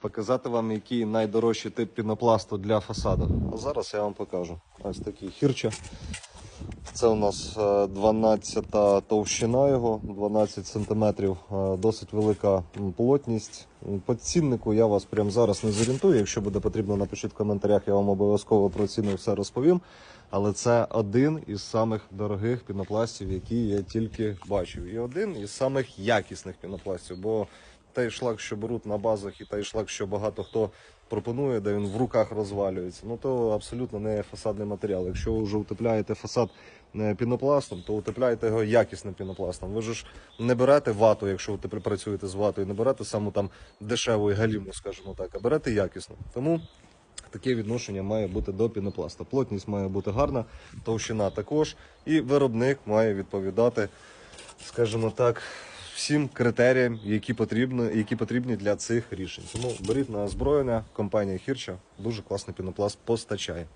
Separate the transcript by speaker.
Speaker 1: показати вам, який найдорожчий тип пінопласту для фасаду. А зараз я вам покажу. Ось такий хірча. Це у нас е, 12 товщина його, 12 см, досить велика плотність. По ціннику я вас прямо зараз не зорієнтую. Якщо буде потрібно, напишіть в коментарях, я вам обов'язково про ціну все розповім. Але це один із самих дорогих пінопластів, які я тільки бачив. І один із самих якісних пінопластів. Бо той шлак, що беруть на базах, і той шлак, що багато хто пропонує, де він в руках розвалюється, ну то абсолютно не фасадний матеріал. Якщо ви вже утепляєте фасад е, пінопластом, то утепляєте його якісним пінопластом. Ви ж не берете вату, якщо ви тепер працюєте з ватою, не берете саму там дешеву і галіму, скажімо так, а берете якісну. Тому таке відношення має бути до пінопласта. Плотність має бути гарна, товщина також, і виробник має відповідати, скажімо так, всім критеріям, які потрібні, які потрібні для цих рішень. Тому беріть на озброєння, компанія Хірча дуже класний пінопласт постачає.